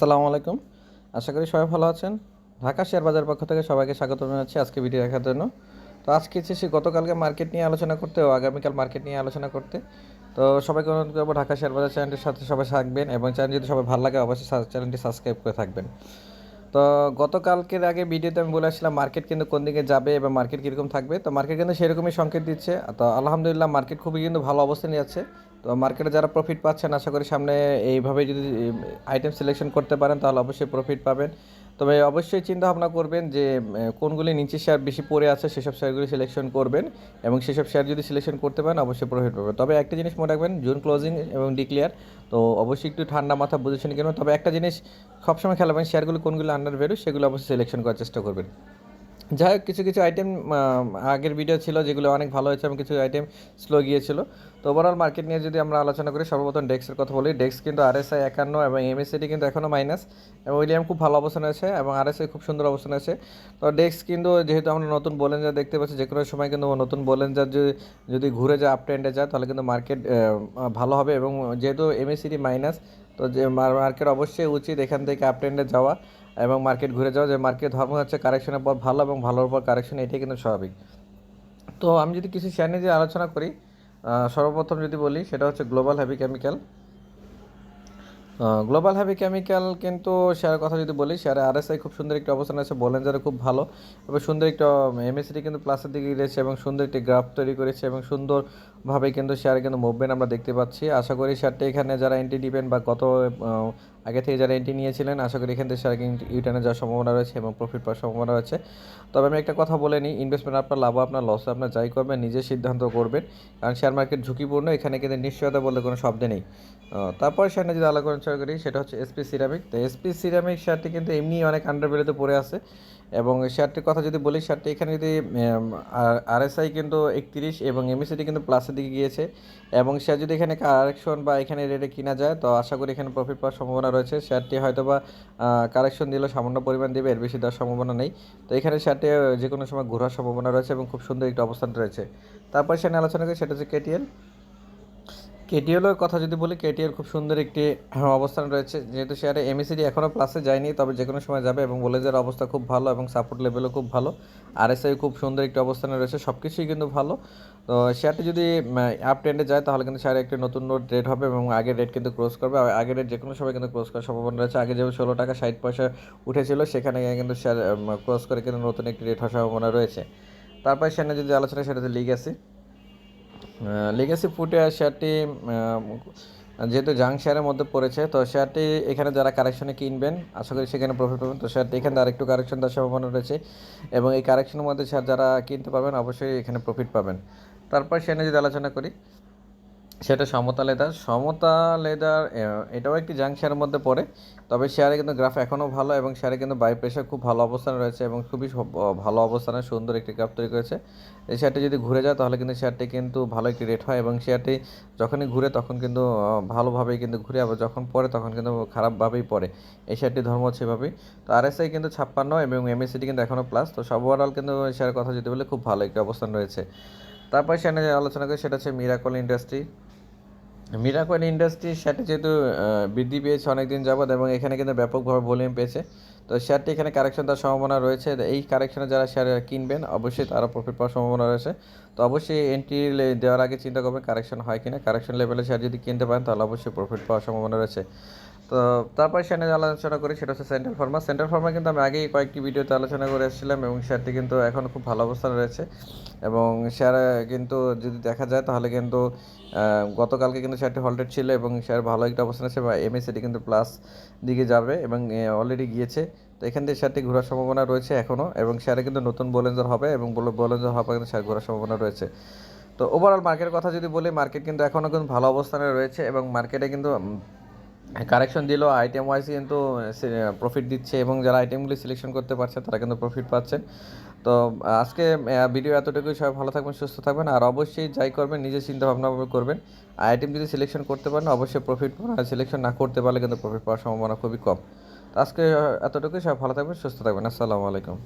আসসালামু আলাইকুম। আশা করি সবাই ভালো আছেন। ঢাকা শেয়ার বাজার পক্ষ থেকে সবাইকে স্বাগত জানাচ্ছি আজকে ভিডিও দেখার জন্য। তো আজকে এসেছি গতকালকে মার্কেট নিয়ে আলোচনা করতে ও আগামীকাল মার্কেট নিয়ে আলোচনা করতে। তো সবাইকে অনুরোধ করব ঢাকা শেয়ার বাজার চ্যানেলটির সাথে সবাই থাকবেন এবং চ্যানেল যদি সবাই ভালো লাগে অবশ্যই চ্যানেলটি সাবস্ক্রাইব করে থাকবেন। তো গতকালকের আগে ভিডিওতে আমি বলে আসলাম মার্কেট কিন্তু কোন দিকে যাবে এবং মার্কেট কীরকম থাকবে। তো মার্কেট কিন্তু সেরকমই সংকেত দিচ্ছে। তো আলহামদুলিল্লাহ মার্কেট খুবই কিন্তু ভালো অবস্থানে যাচ্ছে তো মার্কেটে যারা প্রফিট পাচ্ছেন, আশা করি সামনে এইভাবে যদি আইটেম সিলেকশন করতে পারেন, তাহলে অবশ্যই প্রফিট পাবেন। তবে অবশ্যই চিন্তা ভাবনা করবেন যে কোনগুলি নিচে শেয়ার বেশি পড়ে আছে সেসব শেয়ারগুলি সিলেকশন করবেন এবং সেসব শেয়ার যদি সিলেকশন করতে পারেন অবশ্যই প্রফিট পাবেন। তবে একটা জিনিস মনে রাখবেন জুন ক্লোজিং এবং ডিক্লিয়ার তো অবশ্যই একটু ঠান্ডা মাথা বুঝেছেন কেন তবে একটা জিনিস সবসময় খেলাবেন শেয়ারগুলো কোনগুলো আন্ডার ভ্যালু সেগুলো অবশ্যই সিলেকশন করার চেষ্টা করবেন। যাই হোক, কিছু কিছু আইটেম আগের ভিডিও ছিল যেগুলো অনেক ভালো হয়েছে এবং কিছু আইটেম স্লো গিয়েছিল। তো ওভারঅল মার্কেট নিয়ে যদি আমরা আলোচনা করি, সর্বপ্রথম ডেক্সের কথা বলি। ডেক্স কিন্তু আরএসআই একান্ন এবং এমএসসিডি কিন্তু এখনও মাইনাস এবং উইলিয়াম খুব ভালো অবস্থানে আছে এবং আরএসআই খুব সুন্দর অবস্থানে আছে। তো ডেক্স কিন্তু যেহেতু আমরা নতুন বোলেঞ্জার দেখতে পাচ্ছি, যে কোনো সময় কিন্তু নতুন বোলেঞ্জার যদি যদি ঘুরে যায় আপ ট্রেন্ডে যায়, তাহলে কিন্তু মার্কেট ভালো হবে। এবং যেহেতু এমএসসিডি মাইনাস তো যে মার্কেট অবশ্যই উচিত এখান থেকে আপ ট্রেন্ডে যাওয়া। এবং মার্কেট ঘুরে যাওয়া যে মার্কেট ধর্ম হচ্ছে কারেকশনের পর ভালো এবং ভালোর পর কারেকশন এটাই কিন্তু স্বাভাবিক। তো আমি যদি কিছু শেয়ার নিয়ে আলোচনা করি সর্বপ্রথম যদি বলি, সেটা হচ্ছে global heavy chemical global heavy chemical কিন্তু শেয়ারের কথা যদি বলি শেয়ারে আরএসআই খুব সুন্দর একটি অবস্থান আছে বলেঞ্জারে খুব ভালো। এবং সুন্দর একটা এমএসিটি কিন্তু প্লাসের দিকে গিয়েছে এবং সুন্দর একটি গ্রাফ তৈরি করেছে এবং সুন্দরভাবে কিন্তু শেয়ারে কিন্তু মুভমেন্ট আমরা দেখতে পাচ্ছি। আশা করি শেয়ারটা এখানে যারা এন্ট্রি দিবেন বা গত আগে থেকে যারা এন্ট্রি নিয়েছিলেন, আশা করি এখান থেকে সারা কিন্তু ইউটার্নে যাওয়ার সম্ভাবনা রয়েছে এবং প্রফিট পাওয়ার সম্ভাবনা রয়েছে। তবে আমি একটা কথা বলে নিই ইনভেস্টমেন্ট আপনার লাভ আপনার লস আপনার যাই করবেন, নিজে সিদ্ধান্ত করবেন। কারণ শেয়ার মার্কেট ঝুঁকিপূর্ণ, এখানে কিন্তু নিশ্চয়তা বলতে কোনো শব্দ নেই। তারপর শেয়ারটা যদি আলোচনা করি, সেটা হচ্ছে এসপি সিরামিক তো এসপি সিরামিক শেয়ারটি কিন্তু এমনি অনেক আন্ডারভেলিতে পড়ে আছে। এবং শেয়ারটির কথা যদি বলি শেয়ারটি এখানে যদি আরএসআই কিন্তু একত্রিশ এবং এমএসিটি কিন্তু প্লাসের দিকে গিয়েছে এবং শেয়ার যদি এখানে কারেকশন বা এখানে রেটে কিনা যায়, তো আশা করি এখানে প্রফিট পাওয়ার সম্ভাবনা রয়েছে। শেয়ারটি হয়তো বা কারেকশন দিলেও সামান্য পরিমাণ দেবে, এর বেশি দেওয়ার সম্ভাবনা নেই। তো এখানে শেয়ারটি যে কোনো সময় ঘোরার সম্ভাবনা রয়েছে এবং খুব সুন্দর একটি অবস্থান রয়েছে। তারপর সেখানে আলোচনা করি, সেটা হচ্ছে কেটিএল কেটিএলের কথা যদি বলি কেটিএল খুব সুন্দর একটি হ্যাঁ, অবস্থান রয়েছে। যেহেতু শেয়ারে এমএসিডি এখনও প্লাসে যায়নি তবে যে কোনো সময় যাবে এবং বলে বলেজের অবস্থা খুব ভালো এবং সাপোর্ট লেভেলও খুব ভালো। আরএসআই খুব সুন্দর একটি অবস্থানে রয়েছে সব কিছুই কিন্তু ভালো। তো শেয়ারটি যদি আপ ট্রেন্ডে যায় তাহলে কিন্তু শেয়ারে একটি নতুন নোট রেট হবে এবং আগের রেট কিন্তু ক্রস করবে। আগের রেট যে কোনো সময় কিন্তু ক্রস করার সম্ভাবনা রয়েছে। আগে যেভাবে ষোলো টাকা ষাট পয়সা উঠেছিল সেখানে কিন্তু শেয়ার ক্রস করে কিন্তু নতুন একটি রেট হওয়ার সম্ভাবনা রয়েছে। তারপর সেখানে যদি আলোচনা সেটা হচ্ছে লিগাসি লিগেসি ফুটে শেয়ারটি আহ, যেহেতু জাং শেয়ারের মধ্যে পড়েছে তো শেয়ারটি এখানে যারা কারেকশনে কিনবেন আশা করি সেখানে প্রফিট পাবেন। তো শেয়ারটি এখানে আরেকটু কারেকশন দেওয়ার সম্ভাবনা রয়েছে এবং এই কারেকশনের মধ্যে শেয়ার যারা কিনতে পাবেন অবশ্যই এখানে প্রফিট পাবেন। তারপর সেখানে যদি আলোচনা করি সেটা সমতা লেদার। সমতা লেদার এটাও একটি জাং শেয়ারের মধ্যে পড়ে, তবে শেয়ারে কিন্তু গ্রাফ এখনও ভালো এবং শেয়ারে কিন্তু বাই প্রেশার খুব ভালো অবস্থানে রয়েছে এবং খুবই ভালো অবস্থানে সুন্দর একটি গ্রাফ তৈরি করেছে। এই শেয়ারটি যদি ঘুরে যায় তাহলে কিন্তু শেয়ারটি কিন্তু ভালো একটি রেট হয় এবং শেয়ারটি যখনই ঘুরে তখন কিন্তু ভালোভাবেই কিন্তু ঘুরে আবার যখন পড়ে তখন কিন্তু খারাপভাবেই পড়ে। এই শেয়ারটি ধর্ম হচ্ছে এভাবেই। তো আরএসআই কিন্তু ছাপ্পান্ন এবং এমএসিটি কিন্তু এখনও প্লাস তো সব ওভারঅল কিন্তু শেয়ারের কথা যদি বলে খুব ভালো একটি অবস্থান রয়েছে। তারপর সেখানে আলোচনা করি সেটা হচ্ছে মিরাকল ইন্ডাস্ট্রি মিরাকল ইন্ডাস্ট্রির শেয়ারটি যেহেতু বৃদ্ধি পেয়েছে অনেকদিন যাবৎ এবং এখানে কিন্তু ব্যাপকভাবে ভলিউম পেয়েছে। তো শেয়ারটি এখানে কারেকশন তার সম্ভাবনা রয়েছে। এই কারেকশনে যারা শেয়ার কিনবেন, অবশ্যই তারা প্রফিট পাওয়ার সম্ভাবনা রয়েছে। তো অবশ্যই এন্ট্রি দেওয়ার আগে চিন্তা করবেন কারেকশন হয় কিনা। কারেকশন লেভেলে শেয়ার যদি কিনতে পারেন, তাহলে অবশ্যই প্রফিট পাওয়ার সম্ভাবনা রয়েছে। তো তারপর সেখানে আলোচনা করি, সেটা হচ্ছে সেন্ট্রাল ফার্মা সেন্ট্রাল ফার্মা কিন্তু আমি আগেই কয়েকটি ভিডিওতে আলোচনা করে এসেছিলাম এবং শেয়ারটি কিন্তু এখন খুব ভালো অবস্থানে রয়েছে। এবং শেয়ার কিন্তু যদি দেখা যায় তাহলে কিন্তু গতকালকে কিন্তু শেয়ারটি হল্টেড ছিল এবং শেয়ার ভালো একটা অবস্থান আছে বা এমএসিটি কিন্তু প্লাস দিকে যাবে এবং অলরেডি গিয়েছে। তো এখান থেকে শেয়ারটি ঘোরার সম্ভাবনা রয়েছে এখনও এবং শেয়ারে কিন্তু নতুন বোলেঞ্জার হবে এবং বোলেঞ্জার হওয়ার পর কিন্তু শেয়ার ঘোরার সম্ভাবনা রয়েছে। তো ওভারঅল মার্কেটের কথা যদি বলি মার্কেট কিন্তু এখনও কিন্তু ভালো অবস্থানে রয়েছে এবং মার্কেটে কিন্তু কারেকশন দিল আইটেম ওয়াইজ কিন্তু প্রফিট দিচ্ছে এবং যারা আইটেমগুলি সিলেকশন করতে পারছে, তারা কিন্তু প্রফিট পাচ্ছেন তো, আজকে ভিডিও এতটুকুই, সবাই ভালো থাকবেন, সুস্থ থাকবেন, আর অবশ্যই যাই করবেন, নিজের চিন্তা করবেন। আইটেম যদি সিলেকশন করতে পারেন, অবশ্যই প্রফিট সিলেকশন না করতে পারলে কিন্তু প্রফিট পাওয়ার সম্ভাবনা খুবই কম। আজকে এতটুকুই, সবাই ভালো থাকবেন, সুস্থ থাকবেন, আসসালামু আলাইকুম।